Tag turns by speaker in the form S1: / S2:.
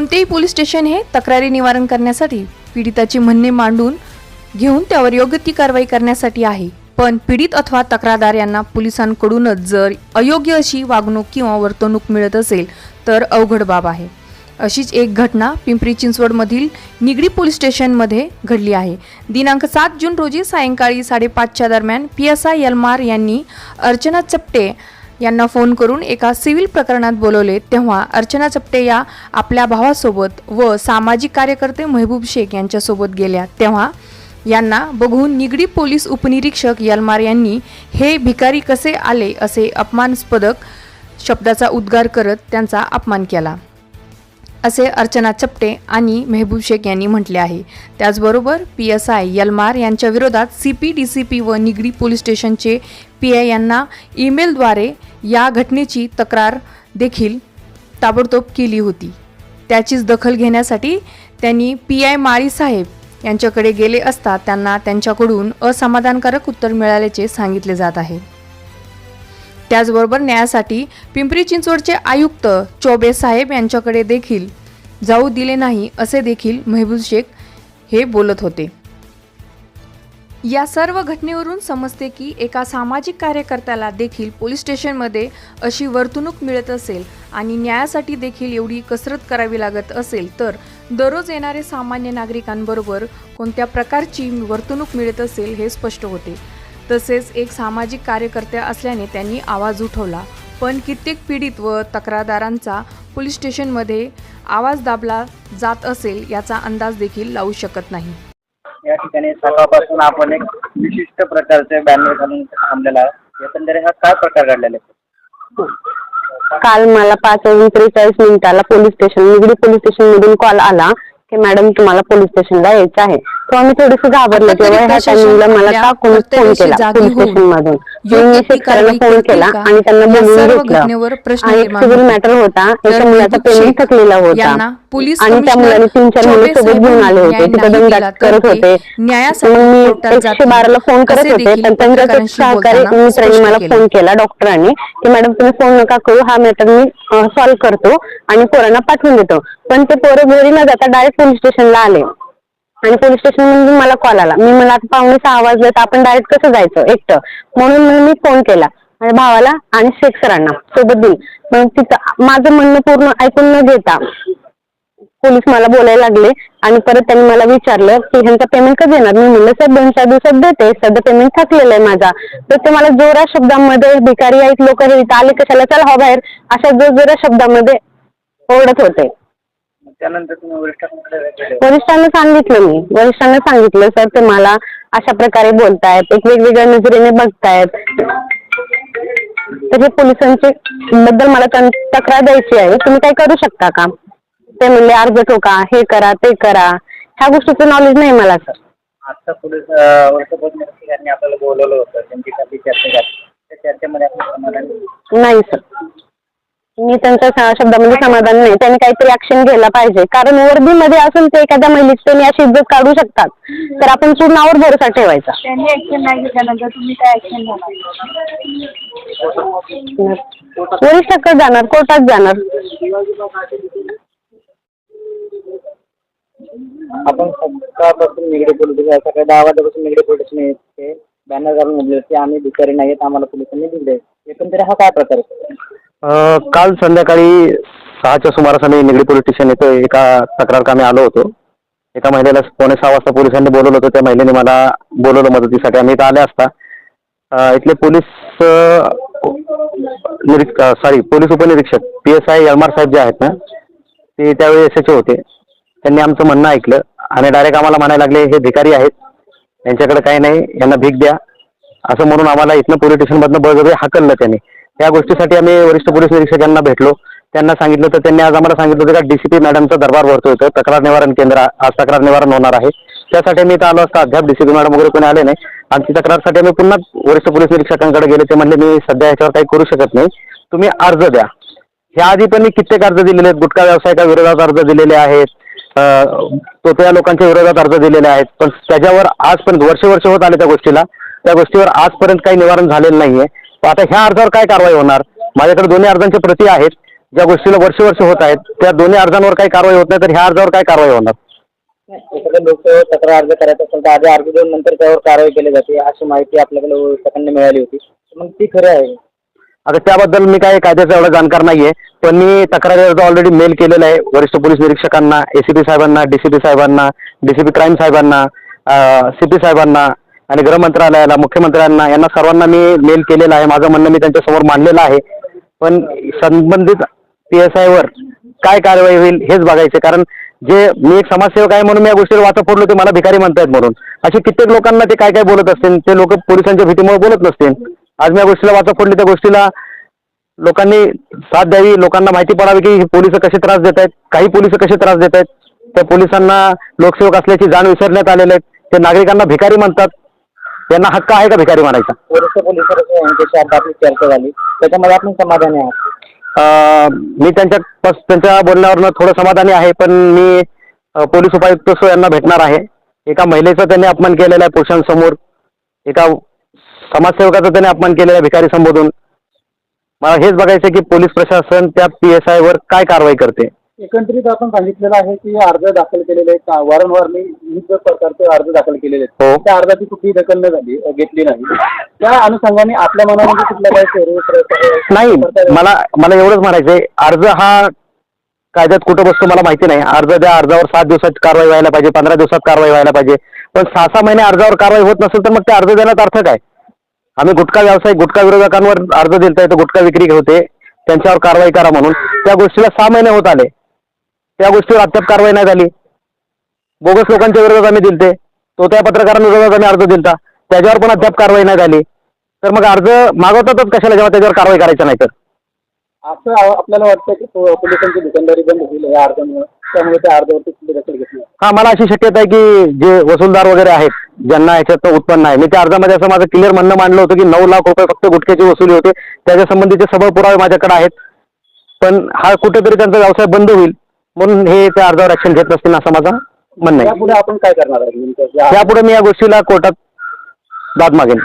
S1: कोणतेही police station हे तक्रारी निवारण करण्यासाठी पीडिताची म्हणणे मांडून घेऊन त्यावर योग्य ती कारवाई करण्यासाठी आहे. पण पीडित अथवा तक्रारदार यांना पोलिसांकडूनच जर अयोग्य अशी वागणूक किंवा वर्तणूक मिळत असेल तर अवघड बाब आहे. अशीच एक घटना पिंपरी चिंचवडमधील निगडी पोलीस स्टेशनमध्ये घडली आहे. दिनांक सात जून रोजी सायंकाळी साडेपाचच्या दरम्यान पी एस आय यलमार यांनी अर्चना चपटे यांना फोन करून एका सिव्हिल प्रकरणात बोलवले तेव्हा अर्चना चपटे या आपल्या भावासोबत व सामाजिक कार्यकर्ते महबूब शेख यांच्यासोबत गेल्या. तेव्हा यांना बघून निगडी पोलीस उपनिरीक्षक यलमार यांनी हे भिकारी कसे आले? असे अपमानस्पदक शब्दाचा उद्गार करत त्यांचा अपमान केला. असे अर्चना चपटे आणि मेहबूब शेख यांनी म्हटले आहे. त्याचबरोबर पी एस आय यलमार यांच्या विरोधात C P D C P व निगडी पोलीस स्टेशनचे पी आय यांना ईमेलद्वारे या घटनेची तक्रार देखील ताबडतोब केली होती. त्याचीच दखल घेण्यासाठी त्यांनी पी आय माळीसाहेब यांच्याकडे गेले असता त्यांना त्यांच्याकडून असमाधानकारक उत्तर मिळाल्याचे सांगितले जात आहे. त्याचबरोबर न्यायासाठी पिंपरी चिंचवडचे आयुक्त चौबे साहेब यांच्याकडे देखील जाऊ दिले नाही असे देखील महबूब शेख हे बोलत होते. या सर्व घटनेवरून समजते की एका सामाजिक कार्यकर्त्याला देखील पोलीस स्टेशनमध्ये अशी वर्तणूक मिळत असेल आणि न्यायासाठी देखील एवढी कसरत करावी लागत असेल तर दररोज येणारे सामान्य नागरिकांबरोबर कोणत्या प्रकारची वर्तणूक मिळत असेल हे स्पष्ट होते. तसेच एक सामाजिक कार्यकर्त्या असल्याने त्यांनी आवाज उठवला पण कित्येक पीडित व तक्रारदारांचा पोलीस स्टेशनमध्ये आवाज दाबला जात असेल याचा अंदाज देखील लावू शकत नाही.
S2: या ठिकाणी सकाळपासून आपण एक विशिष्ट प्रकारचे बॅनर घालून थांबलेला एकंदरीत हा काय प्रकार घडलेला आहे?
S3: काल मला पाच वाजून त्रेचाळीस मिनिटाला police station Nigdi police station मधून कॉल आला की मॅडम तुम्हाला पोलीस स्टेशनला यायचं आहे. तेव्हा मी थोडीशी घाबरले तेव्हा ह्या
S1: प्रशासन
S3: टायमिंगला मला फोन केला? पोलीस स्टेशन मधून. मी फोन केला? आणि त्यांना बोलून घेतलं. आणि सिव्हिल. मॅटर होता. एका मुलाचा पेमेंट थकलेला होता. आणि त्या मुलाने तीन चार मुलं सोबत घेऊन आले होते. तिथे दंडात करत होते. मी एकशे. बाराला फोन करत होते. पण
S1: पत्रकारांशी
S3: सहकारी मित्रांनी मला. फोन केला डॉक्टरांनी. की मॅडम तुम्ही फोन नका करू. हा मॅटर मी सॉल्व्ह करतो आणि पोरांना पाठवून देतो. पण ते पोरं घरी न जाता डायरेक्ट पोलीस स्टेशनला आले. आणि पोलीस स्टेशन मधून मला कॉल आला. मी मला आता पाहुणे सहा वाजले तर आपण डायरेक्ट कसं जायचं? एकटं. म्हणून मग मी फोन केला. माझ्या भावाला आणि शेख सरांना सोबत दिली. मग तिथं माझं म्हणणं पूर्ण ऐकून न घेता पोलीस मला बोलायला लागले. आणि परत त्यांनी मला विचारलं की ह्यांचा पेमेंट कधी येणार? मी म्हणलं साहेब दोन चार दिवसात देते. सध्या पेमेंट थकलेलं आहे माझा. तर ते मला जोरा शब्दामध्ये भिकारी आहेत लोक हे आले कशाला? चला हो बाहेर. अशा जोरा शब्दामध्ये ओरडत होते.
S2: त्यानंतर तुम्ही वरिष्ठांकडे गेले.
S3: वरिष्ठांना सांगितलं मी. वरिष्ठांना सांगितलं सर ते मला अशा प्रकारे बोलतायत एक वेगवेगळ्या नजरेने बघतायत. तर हे पोलिसांचे बद्दल मला तक्रार द्यायची आहे. तुम्ही काही करू शकता का? ते म्हणले अर्ज ठोका हे करा ते करा. ह्या गोष्टीचं नॉलेज नाही मला सर.
S2: आता पोलीस निरीक्षकांनी आपल्याला बोलवलं होतं. त्यांची काही चर्चा झाली. त्या चर्चेमध्ये आपण समाधान
S3: नाही सर. मी त्यांच्या स- शब्दामध्ये समाधान नाही. त्यांनी काहीतरी ऍक्शन घ्यायला पाहिजे. कारण वर्दीमध्ये असून ते एखाद्या महिलेची त्यांनी अशी इज्जत काढू शकतात. तर आपण पूर्णावर भरोसा ठेवायचा.
S4: त्यांनी ऍक्शन नाही घेतल्यानंतर तुम्ही काय ऍक्शन घेणार?
S3: वरिष्ठाकडे जाणार कोर्टात जाणार.
S2: आपण सकाळपासून निगडी पोलीस सकाळी दहा वाजल्यापासून निगडी पोलीसने येते बॅनर घालून म्हटले की आम्ही भिकारी नाहीत. आम्हाला पोलिसांनी दिले एकंदरीत हा काय प्रकार आहे?
S5: काल संध्याकाळी सहाच्या सुमारास आम्ही निगडी पोलीस स्टेशन येथे एका तक्रार कामी आलो होतो. एका महिलेला पावणे सहा वाजता पोलिसांनी बोलवलं होतं. त्या महिलेने मला बोलवलं मदतीसाठी. आम्ही इथं आले असता अ, इथले पोलीस निरीक्ष सॉरी पोलीस उपनिरीक्षक पी एस आय यलमार साहेब जे आहेत ना ते त्यावेळी एस एच होते. त्यांनी आमचं म्हणणं ऐकलं आणि डायरेक्ट आम्हाला म्हणायला लागले हे भिकारी आहेत. यांच्याकडे काही नाही. यांना भीक द्या. असं म्हणून आम्हाला इथनं पोलीस स्टेशनमधनं बळजबरी हाकललं त्यांनी. या गोष्टीसाठी आम्ही वरिष्ठ पोलीस निरीक्षकांना भेटलो. त्यांना सांगितलं तर त्यांनी आज आम्हाला सांगितलं होतं का डीसीपी मॅडमचा दरबार भरतो होतं तक्रार निवारण केंद्र आज तक्रार निवारण होणार आहे. त्यासाठी मी इथं आलो असता. अद्याप डीसीपी मॅडम वगैरे कोणी आले नाही. आमची तक्रारसाठी आम्ही पुन्हा वरिष्ठ पोलीस निरीक्षकांकडे गेले. ते म्हणले मी सध्या याच्यावर काही करू शकत नाही. तुम्ही अर्ज द्या. ह्या आधी पण मी कित्येक अर्ज दिलेले आहेत. गुटखा व्यावसायिका विरोधात अर्ज दिलेले आहेत. अं, लोकांच्या विरोधात अर्ज दिलेले आहेत. पण त्याच्यावर आजपर्यंत वर्ष वर्ष होत आले त्या गोष्टीला. त्या गोष्टीवर आजपर्यंत काही निवारण झालेलं नाहीये. आता ह्या अर्जावर काय कारवाई होणार? माझ्याकडे दोन्ही अर्जांच्या प्रती आहेत. ज्या गोष्टीला वर्ष वर्ष होत आहेत त्या दोन्ही अर्जांवर काही कारवाई होत नाही तर ह्या अर्जावर काय कारवाई होणार?
S2: एखाद्या लोकसेवेवर तक्रार अर्ज करायचा असेल तर आधी अर्ज देऊन नंतर त्यावर कारवाई केली जाते अशी माहिती आपल्याकडे सेकंडने मिळाली होती. मग ती खरं आहे.
S5: आता त्याबद्दल मी काय कायद्याचा एवढा जाणकार नाहीये पण मी तक्रारी अर्ज ऑलरेडी मेल केलेला आहे वरिष्ठ पोलीस निरीक्षकांना एसीपी साहेबांना डीसीपी साहेबांना डीसीपी क्राईम साहेबांना सीपी साहेबांना. आणि गृह मंत्रालयाला मुख्यमंत्र्यांना यांना सर्वांना मी मेल केलेला आहे. माझं म्हणणं मी त्यांच्यासमोर मांडलेलं आहे. पण संबंधित पी एस आयवर काय कारवाई होईल हेच बघायचे कारण जे मी एक समाजसेवक आहे म्हणून मी या गोष्टीवर वाचा फोडलो ते मला भिकारी म्हणतायत म्हणून. असे कित्येक लोकांना ते काय काय बोलत असतील ते लोक पोलिसांच्या भीतीमुळे बोलत नसतील. आज मी या गोष्टीला वाचा फोडली त्या गोष्टीला लोकांनी साथ द्यावी लोकांना माहिती पडावी की पोलीस कसे त्रास देत आहेत काही पोलीस कसे त्रास देत आहेत. त्या पोलिसांना लोकसेवक असल्याची जाण विसरण्यात आलेले आहेत ते नागरिकांना भिकारी म्हणतात. त्यांना हक्क आहे का भिकारी म्हणायचा
S2: वरिष्ठ पोलीस यांच्याशी आता आपली चर्चा झाली. त्याच्यामध्ये आपण समाधानी आहात
S5: अं, मी त्यांच्या पस- त्यांच्या बोलण्यावरनं थोडं समाधानी आहे पण मी अं, पोलीस उपायुक्त सो यांना भेटणार आहे. एका महिलेचा त्यांनी अपमान केलेला आहे पुरुषांसमोर. एका समाजसेवकाचा त्यांनी अपमान केलेला आहे भिकारी संबोधून. मला हेच बघायचं आहे की पोलीस प्रशासन त्या पी एस आयवर काय कारवाई करते.
S6: एकंदरीत आपण सांगितलेलं आहे की अर्ज दाखल केलेले आहेत. का- वारंवार मी विविध प्रकारचे अर्ज दाखल केलेले
S5: हो.
S6: आहेत त्या अर्जाची कुठलीही दखल न झाली घेतली नाही. त्या अनुषंगाने आपल्या मनामध्ये कुठल्या काही
S5: नाही मला मला एवढंच म्हणायचंय. अर्ज हा कायद्यात कुठं बसतो मला माहिती नाही. अर्ज द्या अर्जावर सात दिवसात कारवाई व्हायला पाहिजे पंधरा दिवसात कारवाई व्हायला पाहिजे. पण सहा सहा महिने अर्जावर कारवाई होत नसेल तर मग ते अर्ज देण्यात अर्थ काय? आम्ही गुटखा व्यावसायिक गुटखा विरोधकांवर अर्ज दिलता येतो गुटखा विक्री होते. त्यांच्यावर कारवाई करा म्हणून. त्या गोष्टीला सहा महिने होत आले. त्या गोष्टीवर अद्याप कारवाई नाही झाली. बोगस लोकांच्या विरोधात आम्ही दिलते. तो त्या पत्रकारांविरोधात आम्ही अर्ज दिलता. त्याच्यावर पण अद्याप कारवाई नाही झाली. तर मग अर्ज मागवतातच कशाला जेव्हा त्याच्यावर कारवाई करायचं नाही तर?
S6: असं आपल्याला वाटतं की पोलिसांची दुकानदारी बंद होईल या अर्जामुळे त्यामुळे त्या अर्जावरती दखल घेतली
S5: हा मला अशी शक्यता आहे की जे वसूलदार वगैरे आहेत ज्यांना याच्यात उत्पन्न आहे. मी त्या अर्जामध्ये असं माझं क्लिअर म्हणणं मांडलं होतं की नऊ लाख रुपये फक्त गुटख्याची वसुली होते. त्याच्या संबंधीचे सबळ पुरावे माझ्याकडे आहेत. पण हा कुठेतरी त्यांचा व्यवसाय बंद होईल. म्हणून हे त्या अर्जावर ऍक्शन घेत नसतील असं माझं म्हणणं आहे.
S6: त्यापुढे आपण काय करणार आहे नेमकं? या-
S5: यापुढे मी या गोष्टीला कोर्टात दाद मागेन.